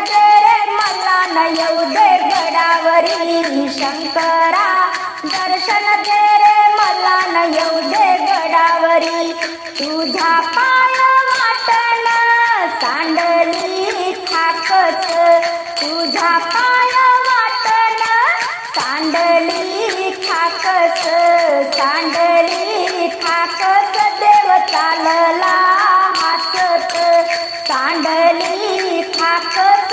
दर्शन रे मला न येऊ दे गडावरी. शंकरा दर्शन दे रे मला न येऊ दे गडावरी. तुझ्या पाय वाटण सांडली थाकस तुझ्या पाय वाटण सांडली थाकस सांडली थाकस देव चालला हातत सांडली थाकस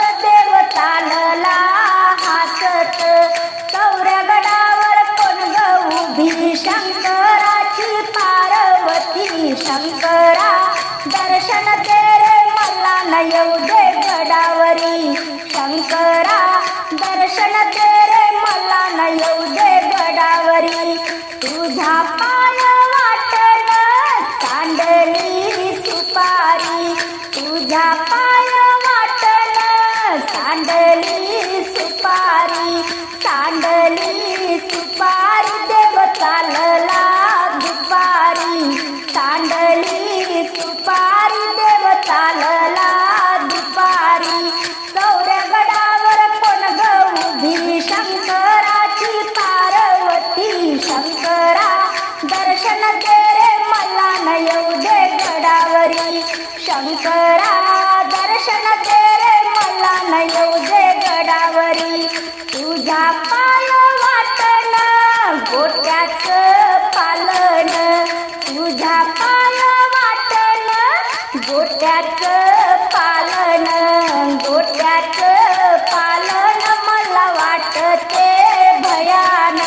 मला येऊ दे गडावरी. शंकरा दर्शन दे रे मला न येऊ दे गडावरी. तुझा पाय वाटण सांडली सुपारी. तुझा पाय वाटण सांडली सुपारी. सांडली शंकरा दर्शन दे रे मला न येऊ दे गडावरी. तुझ्या पाय वाटण गोट्याच पालन. तुझ्या पाय वाटण गोट्याच पालन. गोट्याच पालन मला वाटते भयान.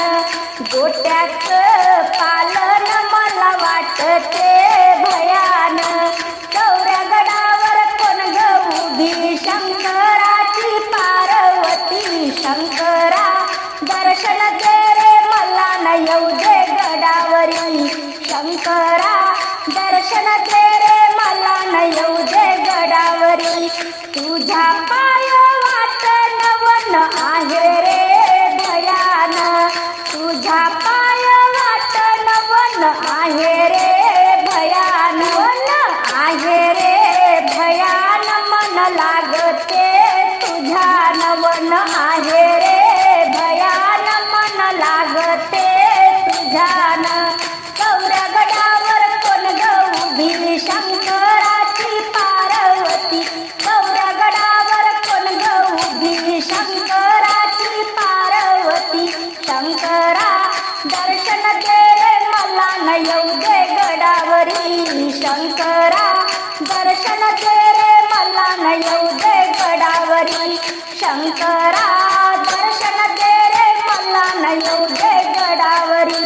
गोट्याच पालन मला वाटते भयान. चौदे गडावरी. शंकरा दर्शन दे रे मला न येऊ दे गडावरी. तुझ्या पाय वाट नवन आहे रे भयान. तुझ्या पाय वाट नवन आहे रे भयान. आहे रे भयान मन लाग हरी शंकरा दर्शन दे रे मला न येऊ दे गडावरी. शंकरा दर्शन दे रे मला न येऊ दे गडावरी.